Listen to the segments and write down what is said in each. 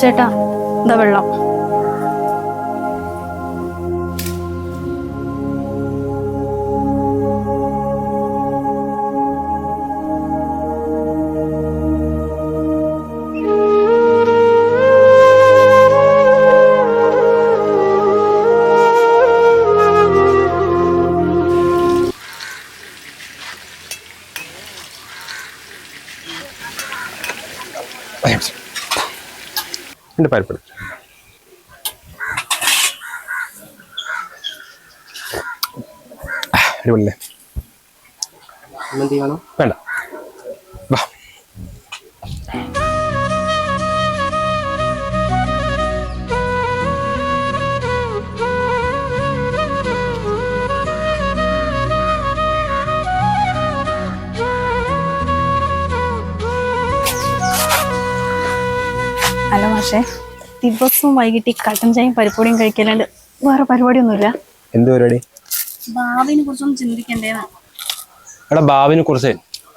ചേട്ടാ എന്താ വെള്ളം. എന്റെ പരിപ്പിടി അടിപൊളിയല്ലേ? വേണ്ട. മാഷേ ദിവസവും വൈകിട്ട് ഈ കട്ടൻ ചായയും പരിപ്പൊടിയും കഴിക്കലാണ്ട് വേറെ പരിപാടിയൊന്നുമില്ല. എന്ത് പരിപാടി? ഭാവിനെ കുറിച്ചൊന്നും ചിന്തിക്കണ്ടേന്നാ. എടാ ഭാവിനെ കുറിച്ച്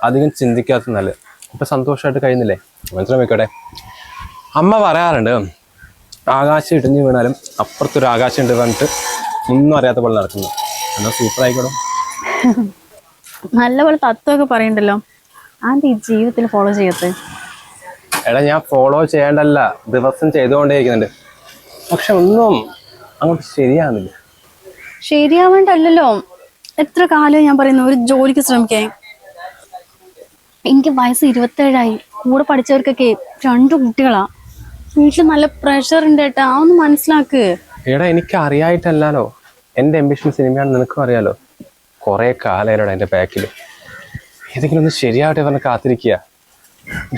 അധികം ചിന്തിക്കാത്ത നല്ല. ഇപ്പൊ സന്തോഷമായിട്ട് കഴിയുന്നില്ലേ? മനസ്സിലാക്കിക്കോട്ടെ അമ്മ പറയാറുണ്ട് ആകാശം ഇടിഞ്ഞു വീണാലും അപ്പുറത്തൊരു ആകാശം ഉണ്ട് പറഞ്ഞിട്ട് ഒന്നും അറിയാത്ത പോലെ നടക്കുന്നു. എന്നാ സൂപ്പർ ആയിക്കോളും നല്ലപോലെ തത്വമൊക്കെ പറയണ്ടല്ലോ. ആന്റി ജീവിതത്തിൽ ഫോളോ ചെയ്യത്ത് എടാ ഞാൻ ഫോളോ ചെയ്യേണ്ടല്ല. ദിവസം ചെയ്തുകൊണ്ടേയിരിക്കുന്നുണ്ട്. പക്ഷെ ഒന്നും അങ്ങോട്ട് ശരിയാവുന്നില്ല. ശരിയാവേണ്ടല്ലോ എത്ര കാലം ഞാൻ പറയുന്നു ഒരു ജോലിക്ക് ശ്രമിക്കേ എനിക്ക് വയസ്സ് ഇരുപത്തേഴായി. കൂടെ പഠിച്ചവർക്കൊക്കെ രണ്ടു കുട്ടികളാ. വീട്ടിൽ നല്ല പ്രഷർ ഉണ്ട് ഏട്ടാ ഒന്ന് മനസ്സിലാക്ക്. എടാ എനിക്ക് അറിയായിട്ടല്ലോ എന്റെ എംബിഷൻ സിനിമയാണ് നിനക്കും അറിയാലോ. കുറേ കാലമായിട്ടാണ് എന്റെ ബാക്കിൽ ഏതെങ്കിലും ഒന്ന് ശരിയാവട്ടെ പറഞ്ഞ് കാത്തിരിക്കുക.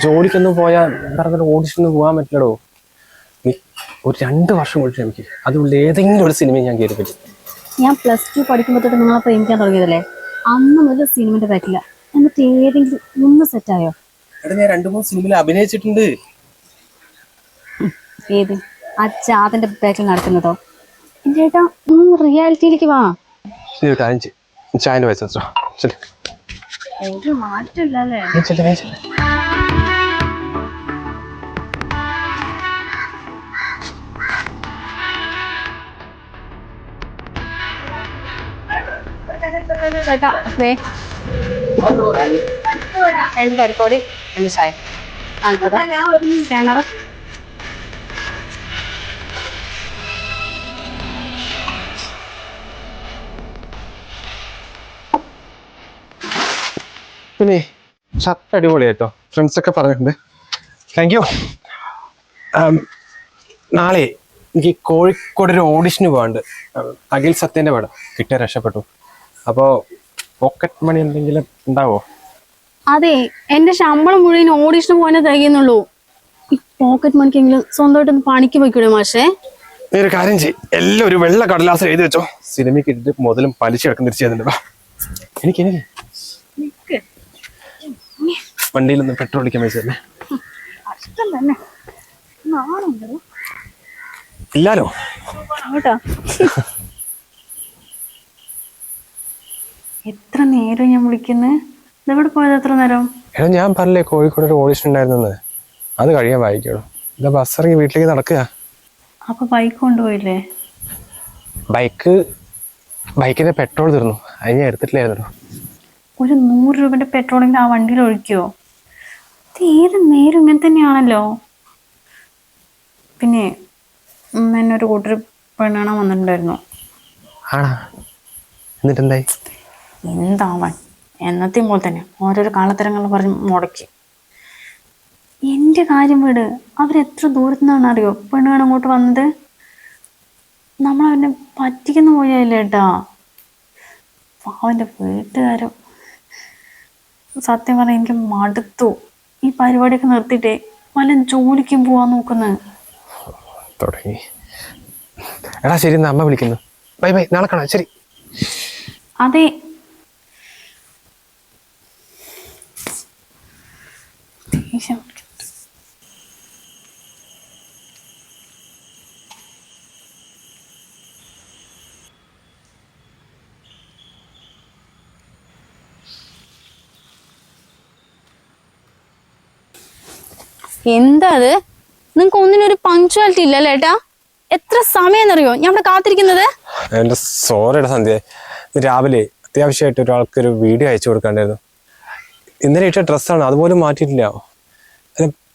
ജോലിക്കൊന്നും പോയാൽ പറഞ്ഞിട്ട് ഓഡിഷനൊന്നും പോകാൻ പറ്റില്ലടോ. നീ ഒരു രണ്ട് വർഷം കൂടി ക്ഷമിക്കുക അതുകൊണ്ട് ഏതെങ്കിലും ഒരു സിനിമ ഞാൻ കയറി പറ്റും ഞാൻ പ്ലസ് ടു പഠിക്കുമ്പോൾ തൊട്ട് നിങ്ങളെ പ്രേമിക്കാൻ തുടങ്ങിയതല്ലേ? അന്ന് മുതൽ സിനിമന്റെ പറ്റില്ല എന്നിട്ട് ഏതെങ്കിലും ഒന്ന് സെറ്റായോ എടാ ഞാൻ രണ്ട് മൂന്ന് സിനിമയിൽ അഭിനയിച്ചിട്ടുണ്ട്. ഏത്? ആ ചാതന്റെ ബാക്കിൽ നടക്കുന്നതോ? എന്റെ ഏട്ടാ റിയാലിറ്റിയിലേക്ക് വാ. ഒരു കാര്യം ശരി ഒരു മാറ്റമില്ലല്ലേ? ചേട്ടാ ദേ രണ്ട് പരിപ്പോടി രണ്ട് ചായ കിണർ പിന്നെ ഷർട്ട് അടിപൊളിയായിട്ടോ ഫ്രണ്ട്സ് ഒക്കെ പറഞ്ഞിട്ടുണ്ട്. താങ്ക് യു നാളെ എനിക്ക് കോഴിക്കോട് ഒരു ഓഡിഷന് പോകാണ്ട് അഖിൽ സത്യന്റെ പടം. കിട്ടിയ രക്ഷപ്പെട്ടു. അപ്പോൾ പോക്കറ്റ് മണി എന്തെങ്കിലും ഉണ്ടാവോ? അതെ എന്റെ ശമ്പളം മുഴുവൻ ഓഡീഷന് പോകാനേ തികയുന്നുള്ളൂ. ഈ പോക്കറ്റ് മണിക്കെങ്കിലും സ്വന്തമായിട്ട് ഒന്ന് പണിക്ക് പോയിക്കൂടെ മാഷേ? നീ ഒരു കാര്യം ചെയ്യ്. എല്ലാം ഒരു വെള്ള കടലാസ് എഴുതി വെച്ചോ. സിനിമയ്ക്ക് ഇട്ടിട്ട് മുതലും പലിശ അടക്കം തിരിച്ചു തരുന്നുണ്ട് എനിക്ക് എനിക്ക്. വണ്ടിയിലൊന്ന് പെട്രോൾ അടിക്കാൻ നാണുണ്ടോ ഇല്ലാലോ? കേട്ടോ എത്ര നേരം ഞാൻ വിളിക്കുന്നത് ഇതെവിടെ പോയത് എത്ര നേരം? എടാ ഞാൻ പറഞ്ഞില്ലേ കോഴിക്കോട് ഒരു ഓഡിഷൻ ഉണ്ടായിരുന്നെന്ന്. അത് കഴിയാൻ വായിക്കോളൂ ഇതാ ബസ് ഇറങ്ങി വീട്ടിലേക്ക് നടക്കുക. അപ്പൊ ബൈക്ക് കൊണ്ടുപോയില്ലേ? ബൈക്ക് ബൈക്കിന്റെ പെട്രോൾ തീർന്നു. അത് ഞാൻ എടുത്തിട്ടില്ലായിരുന്നു ഒരു നൂറ് രൂപന്റെ പെട്രോളിന്റെ ആ വണ്ടിയിൽ ഒഴിക്കോ ഇത് ഏത് നേരം ഇങ്ങനെ തന്നെയാണല്ലോ? പിന്നെ എന്നെ ഒരു കൂട്ടർ പെണ്ണാണോ വന്നിട്ടുണ്ടായിരുന്നു. ആണാ? എന്നിട്ട് എന്തായി എന്താവാൻ? എന്നത്തെയും പോലെ തന്നെ. ഓരോരോ കാളത്തരങ്ങൾ പറഞ്ഞ് മുടക്കി. എന്റെ കാര്യം വീട് അവരെത്ര ദൂരത്തു നിന്നാണ് അറിയോ പെണ്ണുകാണ് അങ്ങോട്ട് വന്നത്? നമ്മൾ അവനെ പറ്റിക്കുന്ന പോയല്ലേ ഏട്ടാ. അവന്റെ വീട്ടുകാരും? സത്യം പറഞ്ഞാൽ എനിക്ക് മടുത്തു. ഈ പരിപാടിയൊക്കെ നിർത്തിയിട്ടേ വല്ല ജോലിക്കും പോവാൻ നോക്കുന്നത് തുടങ്ങി. എടാ ശരി അമ്മ വിളിക്കുന്നു. ബൈ ബൈ നാളെ കാണാം. ശരി. അതെ ദേഷ്യം പിടിക്കുന്നു. എന്താ അത്? നിങ്ങൾക്ക് ഒന്നിനൊരു പങ്ക്ച്വാലിറ്റി ഇല്ല ഏട്ടാ? എത്ര സമയം അറിയോ ഞാൻ ഇവിടെ കാത്തിരിക്കുന്നത്. എന്റെ സോറിയുടെ സന്ധ്യ. രാവിലെ അത്യാവശ്യമായിട്ട് ഒരാൾക്ക് ഒരു വീഡിയോ അയച്ചു കൊടുക്കാണ്ടായിരുന്നു. ഇന്നലെ ഇട്ട ഡ്രസ്സാണ് അതുപോലും മാറ്റിയിട്ടില്ല.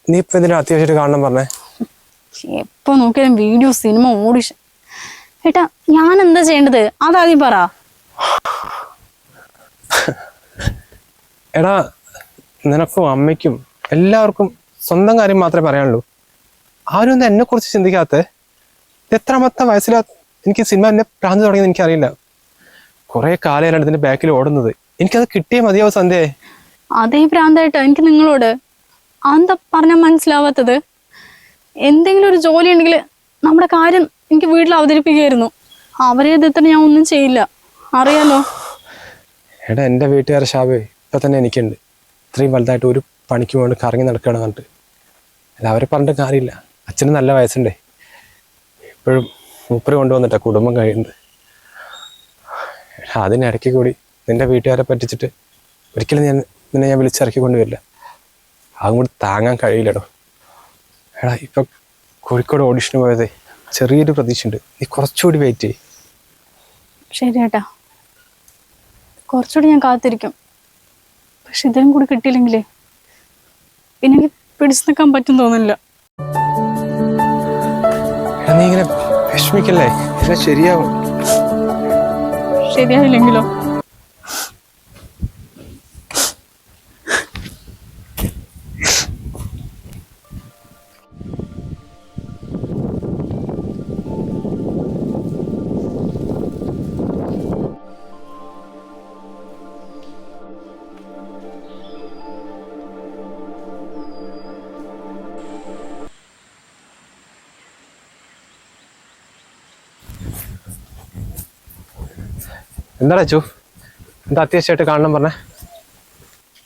നീ ഇപ്പൊ എന്തിനാ അത്യാവശ്യമായിട്ട് കാണണം പറഞ്ഞേ? എപ്പൊ നോക്കിയാലും വീഡിയോ സിനിമ ഓഡിഷൻ ഏട്ടാ ഞാൻ എന്താ ചെയ്യേണ്ടത്? അതാദ്യം പറ. എടാ നിനക്കും അമ്മയ്ക്കും എല്ലാവർക്കും സ്വന്തം കാര്യം മാത്രമേ പറയാനുള്ളൂ. ആരും ഒന്നും എന്നെ കുറിച്ച് ചിന്തിക്കാത്ത എത്രാമത്തെ വയസ്സിലാ എനിക്ക് സിനിമ എന്നെ പ്രാന്ത് തുടങ്ങിയത് എനിക്കറിയില്ല. കുറെ കാലമാണ് ഇതിന്റെ ബാക്കിൽ ഓടുന്നത്. എനിക്കത് കിട്ടിയേ മതിയാവും സന്ധ്യേ. അതേ പ്രാന്തായിട്ടാ? എനിക്ക് നിങ്ങളോട്. അതെന്താ പറഞ്ഞാൽ മനസ്സിലാവാത്തത്. എന്തെങ്കിലും ഒരു ജോലി ഉണ്ടെങ്കിൽ നമ്മുടെ കാര്യം എനിക്ക് വീട്ടിൽ അവതരിപ്പിക്കുകയായിരുന്നു. അവരെ എതിർത്തിട്ട് ഞാൻ ഒന്നും ചെയ്യില്ല. അറിയാലോ? എടാ എന്റെ വീട്ടുകാരെ ഷാബേ ഇപ്പം തന്നെ എനിക്കുണ്ട്. ഇത്രയും വലുതായിട്ട് ഒരു പണിക്ക് വേണ്ടി കറങ്ങി നടക്കുകയാണ് കണ്ടിട്ട് അല്ല അവരെ പറഞ്ഞിട്ട് കാര്യമില്ല. അച്ഛന് നല്ല വയസ്സുണ്ടേ. ഇപ്പോഴും മൂപ്പര് കൊണ്ടുവന്നിട്ടാ കുടുംബം കഴിയുന്നത്. എടാ അതിനിടയ്ക്ക് കൂടി നിന്റെ വീട്ടുകാരെ പറ്റിച്ചിട്ട് ഒരിക്കലും ഞാൻ നിന്നെ ഞാൻ വിളിച്ചിറക്കി കൊണ്ടുവരില്ല അതും കൂടി താങ്ങാൻ കഴിയില്ലടോ. എടാ ഇപ്പൊ കോഴിക്കോട് ഓഡിഷന് പോയതേ ചെറിയൊരു പ്രതീക്ഷ ഉണ്ട് നീ കുറച്ചുകൂടി വെയിറ്റ് ചെയ്യ്. ശരി ഏട്ടാ. കുറച്ചുകൂടി ഞാൻ കാത്തിരിക്കും. പക്ഷെ ഇതിനും കൂടി കിട്ടിയില്ലെങ്കിലേ പിന്നെ എനിക്ക് പിടിച്ചു നിൽക്കാൻ പറ്റും തോന്നില്ല നീ ഇങ്ങനെ വിഷമിക്കല്ലേ? എല്ലാം ശരിയാവും. ശരിയായില്ലെങ്കിലോ എന്താടാ ചു എന്താ അത്യാവശ്യമായിട്ട് കാണണം പറഞ്ഞേ?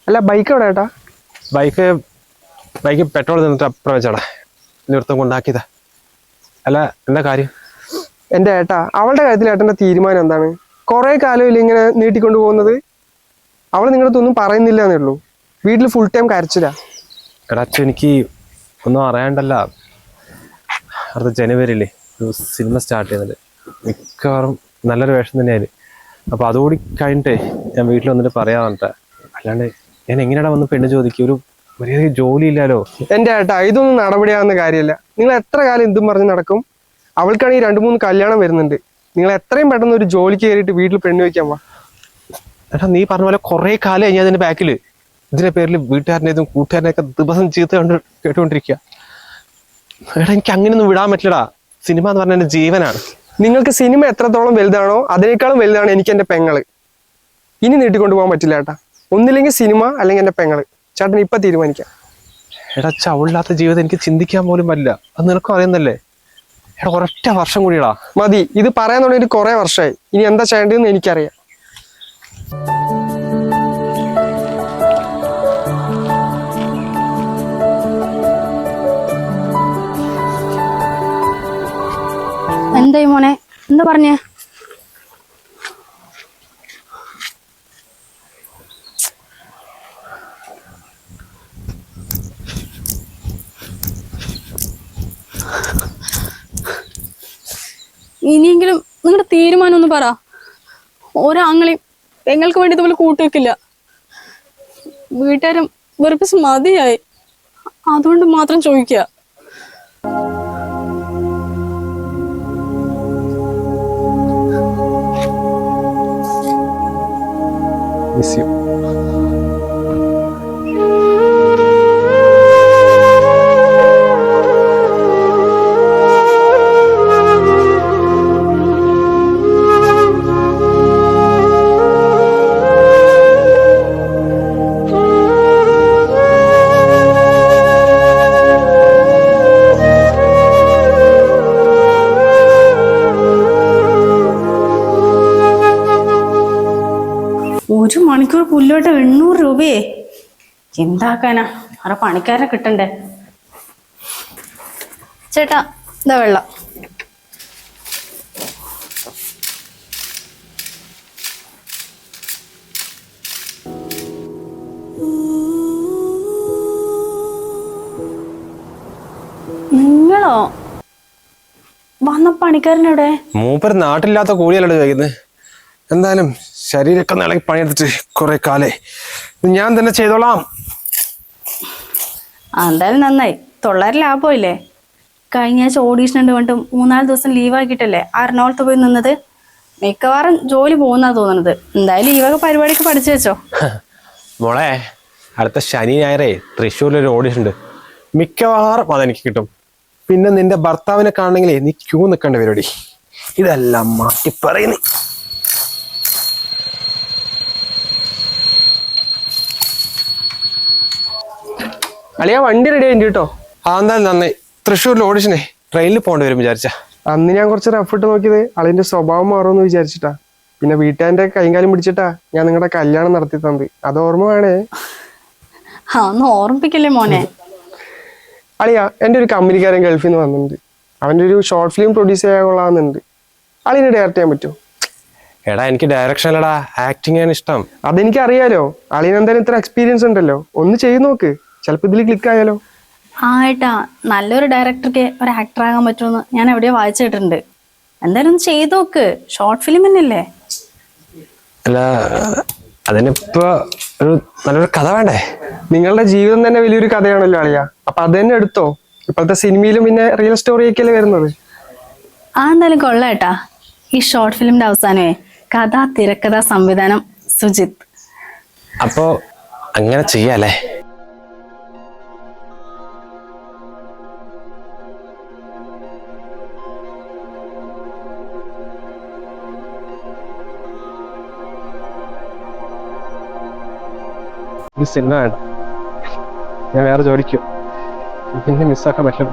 അല്ല ബൈക്ക് എവിടെ ഏട്ടാ? ബൈക്ക് ബൈക്ക് പെട്രോൾ നിന്നിട്ട് അപ്പുറം വെച്ചാടാ. നിർത്തം കൊണ്ടാക്കിയതാ. അല്ല എന്താ കാര്യം? എന്റെ ഏട്ടാ അവളുടെ കാര്യത്തിൽ ഏട്ടന്റെ തീരുമാനം എന്താണ്? കുറേ കാലമില്ല ഇങ്ങനെ നീട്ടിക്കൊണ്ട് പോകുന്നത്? അവൾ നിങ്ങളുടെ അടുത്തൊന്നും പറയുന്നില്ല എന്നേ ഉള്ളൂ. വീട്ടിൽ ഫുൾ ടൈം കരച്ചില്ല എടാ അച്ഛൻ എനിക്ക് ഒന്നും അറിയാണ്ടല്ല. അടുത്ത ജനുവരിയിലേ ഒരു സിനിമ സ്റ്റാർട്ട് ചെയ്യുന്നത്. മിക്കവാറും നല്ലൊരു വേഷം തന്നെയായിരുന്നു അപ്പോൾ അതുകൂടി കഴിഞ്ഞിട്ടേ ഞാൻ വീട്ടിൽ വന്നിട്ട് പറയാൻ പറഞ്ഞിട്ടാ അല്ലാണ്ട് ഞാൻ എങ്ങനെയാണ് വന്ന് പെണ്ണ് ചോദിക്കും ഒരു വലിയ ജോലി ഇല്ലാലോ? എന്റെ ഏട്ടാ ഇതൊന്നും നടപടിയാവുന്ന കാര്യമല്ല. നിങ്ങൾ എത്ര കാലം എന്തും പറഞ്ഞ് നടക്കും. അവൾക്കാണെങ്കിൽ രണ്ട് മൂന്ന് കല്യാണം വരുന്നുണ്ട്. നിങ്ങൾ എത്രയും പെട്ടെന്ന് ഒരു ജോലിക്ക് കയറിയിട്ട് വീട്ടിൽ പെണ്ണ് വയ്ക്കാൻ വാ. എടാ നീ പറഞ്ഞ പോലെ കുറേ കാലമായി ഞാൻ അതിന്റെ ബാക്കിൽ ഇതിന്റെ പേരിൽ വീട്ടുകാരനേതും കൂട്ടുകാരനെയൊക്കെ ദിവസം ചീത്ത കണ്ട് കേട്ടുകൊണ്ടിരിക്കുക. എടാ എനിക്ക് അങ്ങനെയൊന്നും വിടാൻ പറ്റില്ലടാ. സിനിമ എന്ന് പറഞ്ഞ എന്റെ ജീവനാണ്. നിങ്ങൾക്ക് സിനിമ എത്രത്തോളം വലുതാണോ അതിനേക്കാളും വലുതാണ് എനിക്ക് എന്റെ പെങ്ങൾ. ഇനി നീട്ടിക്കൊണ്ടു പോകാൻ പറ്റില്ല ഏട്ടാ. ഒന്നില്ലെങ്കിൽ സിനിമ അല്ലെങ്കിൽ എന്റെ പെങ്ങൾ. ചേട്ടൻ ഇപ്പൊ തീരുമാനിക്കാം. എടാ ചവിളില്ലാത്ത ജീവിതം എനിക്ക് ചിന്തിക്കാൻ പോലും പറ്റില്ല. അത് നിനക്കും അറിയുന്നല്ലേ? എടാ ഒരൊറ്റ വർഷം കൂടിയടാ. മതി. ഇത് പറയാൻ തുടങ്ങിയിട്ട് കുറേ വർഷമായി. ഇനി എന്താ ചെയ്യേണ്ടതെന്ന് എനിക്കറിയാം. എന്തായി മോനെ? എന്താ പറഞ്ഞേ? ഇനിയെങ്കിലും നിങ്ങളുടെ തീരുമാനം ഒന്ന് പറ. ഒരാങ്ങളെയും പെങ്ങൾക്ക് വേണ്ടി ഇതുപോലെ കൂട്ടുവെക്കില്ല. വീട്ടുകാരും വെറുപ്പിച്ച് മതിയായി. അതുകൊണ്ട് മാത്രം ചോദിക്കുക. മിസ് യു മണിക്കൂർ പുല്ലോട്ട് എണ്ണൂറ് രൂപയെ. എന്താക്കാനാ? അവിടെ പണിക്കാരെ കിട്ടണ്ടേ? ചേട്ടാ ഇതാ വെള്ളം. നിങ്ങളോ? വന്ന പണിക്കാരനെവിടെ? മൂപ്പർ നാട്ടില്ലാത്ത കൂലിയല്ലേ കഴിക്കുന്നത് എന്തായാലും ശരീരമൊക്കെ നിളകി പണിയെടുത്തിട്ട് കുറെ കാലേ. ഞാൻ തന്നെ ചെയ്തോളാം. ആ, എന്തായാലും നന്നായി. തൊള്ളായിരം ലാഭമില്ലേ കഴിഞ്ഞ ആഴ്ച ഓഡീഷൻ ഉണ്ട് പറഞ്ഞിട്ട് മൂന്നാൽ ദിവസം ലീവ് ആക്കിയിട്ടല്ലേ? എറണാകുളത്ത് പോയി നിന്നത്. മിക്കവാറും ജോലി പോകുന്നാ തോന്നുന്നത്. എന്തായാലും ഈ വക പരിപാടിക്ക് പഠിച്ചു വെച്ചോ. മോളെ അടുത്ത ശനി ഞായറേ തൃശ്ശൂരിലൊരു ഓഡിഷൻ ഉണ്ട്. മിക്കവാറും അതെനിക്ക് കിട്ടും. പിന്നെ നിന്റെ ഭർത്താവിനെ കാണണമെങ്കിലേ നീ ക്യൂ നിൽക്കേണ്ട പരിപാടി ഇതെല്ലാം മാറ്റി പറയുന്നു. അളിയ വണ്ടി റെഡി ആയിട്ട് കേട്ടോ. ആ എന്താ നന്നായി. തൃശ്ശൂരിൽ ഓഡിഷനെ ട്രെയിനിൽ പോകേണ്ടി വരും വിചാരിച്ച. അന്ന് ഞാൻ കുറച്ച് റഫ് ഇട്ട് നോക്കിയത് അളിന്റെ സ്വഭാവം മാറുമെന്ന് വിചാരിച്ചിട്ടാ. പിന്നെ വീട്ടുകാരന്റെ കൈകാലം പിടിച്ചിട്ടാ ഞാൻ നിങ്ങളുടെ കല്യാണം നടത്തി തന്നത്. അത് ഓർമ്മ വേണേ? ആ ഒന്ന് ഓർമ്മിപ്പിക്കല്ലേ മോനെ? അളിയ എന്റെ ഒരു കമ്പനിക്കാരൻ ഗൾഫിൽ നിന്ന് വന്നിട്ടുണ്ട്. അവന്റെ ഒരു ഷോർട്ട് ഫിലിം പ്രൊഡ്യൂസ് ചെയ്യാൻ കൊള്ളാമെന്നുണ്ട്. അളിനെ ഡയറക്റ്റ് ചെയ്യാൻ പറ്റുമോ? എടാ എനിക്ക് ഡയറക്ഷൻ അല്ലടാ. ആക്ടിങ് ആണ് ഇഷ്ടം. അതെനിക്ക് അറിയാലോ അളിയൻ എന്തായാലും ഇത്ര എക്സ്പീരിയൻസ് ഉണ്ടല്ലോ. ഒന്ന് ചെയ്ത് നോക്ക്. ചിലപ്പോൾ ഇതിൽ ക്ലിക്ക് ആയാലോ? ആ ഏട്ടാ നല്ലൊരു ഡയറക്ടർക്ക് ഒരു ആക്ടർ ആകാൻ പറ്റുമെന്ന് ഞാൻ എവിടെയോ വായിച്ചിട്ടുണ്ട്. കേട്ടിട്ടുണ്ട് എന്തായാലും ഒന്ന് ചെയ്തു നോക്ക്. ഷോർട്ട് ഫിലിം തന്നെയല്ലേ? അല്ല അതിനിപ്പോ ഒരു നല്ലൊരു കഥ വേണ്ടേ? നിങ്ങളുടെ ജീവിതം തന്നെ വലിയൊരു കഥയാണല്ലോ അളിയ. അപ്പൊ അത് തന്നെ എടുത്തോ? ഇപ്പോഴത്തെ സിനിമയിലും പിന്നെ റിയൽ സ്റ്റോറി സ്റ്റോറിയൊക്കെയല്ലേ വരുന്നത്? ആ എന്തായാലും കൊള്ളാട്ടാ ഈ ഷോർട്ട് ഫിലിമിന്റെ അവസാനമേ കഥ തിരക്കഥ സംവിധാനം സുജിത്. അപ്പോ അങ്ങനെ ചെയ്യാല്ലേ സിനിമ വേണ്ട ഞാൻ വേറെ ജോലിക്കും. പിന്നെ മിസ്സാക്കാൻ പറ്റില്ല.